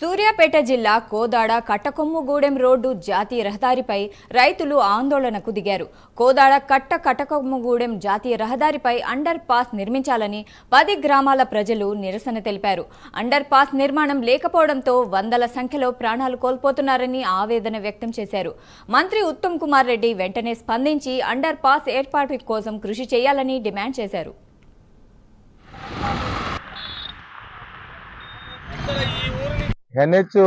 సూర్యాపేట జిల్లా కోదాడ కట్టకొమ్ముగూడెం రోడ్డు జాతీయ రహదారిపై రైతులు ఆందోళనకు దిగారు. కోదాడ కట్ట కట్టకొమ్ముగూడెం జాతీయ రహదారిపై అండర్ పాస్ నిర్మించాలని పది గ్రామాల ప్రజలు నిరసన తెలిపారు. అండర్ పాస్ నిర్మాణం లేకపోవడంతో వందల సంఖ్యలో ప్రాణాలు కోల్పోతున్నారని ఆవేదన వ్యక్తం చేశారు. మంత్రి ఉత్తమ్ కుమార్ రెడ్డి వెంటనే స్పందించి అండర్ పాస్ ఏర్పాటు కోసం కృషి చేయాలని డిమాండ్ చేశారు. ఎన్హెచ్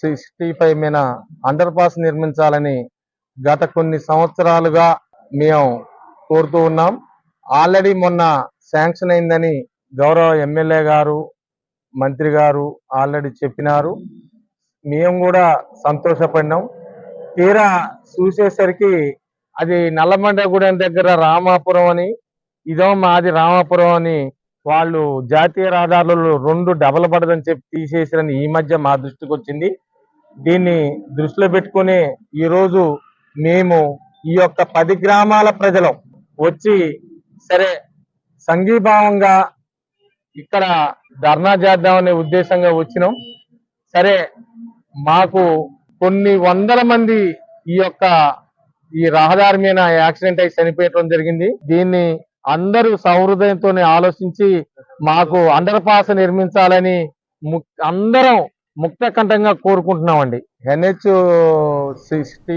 సిక్స్టీ ఫైవ్ మీద అండర్ పాస్ నిర్మించాలని గత కొన్ని సంవత్సరాలుగా మేము కోరుతూ ఉన్నాం. ఆల్రెడీ మొన్న శాంక్షన్ అయిందని గౌరవ ఎమ్మెల్యే గారు మంత్రి గారు ఆల్రెడీ చెప్పినారు. మేము కూడా సంతోషపడినాం. తీరా చూసేసరికి అది నల్లమండగూడెం దగ్గర రామాపురం అని ఇదో మాది రామాపురం అని వాళ్ళు జాతీయ రహదారులు రెండు డబల్ పడదని చెప్పి తీసేసారని ఈ మధ్య మా దృష్టికి వచ్చింది. దీన్ని దృష్టిలో పెట్టుకుని ఈరోజు మేము ఈ యొక్క పది గ్రామాల ప్రజలు వచ్చి సరే సంఘీభావంగా ఇక్కడ ధర్నా చేద్దామనే ఉద్దేశంగా వచ్చినాం. సరే మాకు కొన్ని వందల మంది ఈ యొక్క ఈ రహదారి మీద యాక్సిడెంట్ అయి చనిపోయటం జరిగింది. దీన్ని అందరూ సహృదయంతో ఆలోచించి మాకు అండర్ పాస్ నిర్మించాలని అందరం ముక్త కంఠంగా కోరుకుంటున్నామండి. NH sixty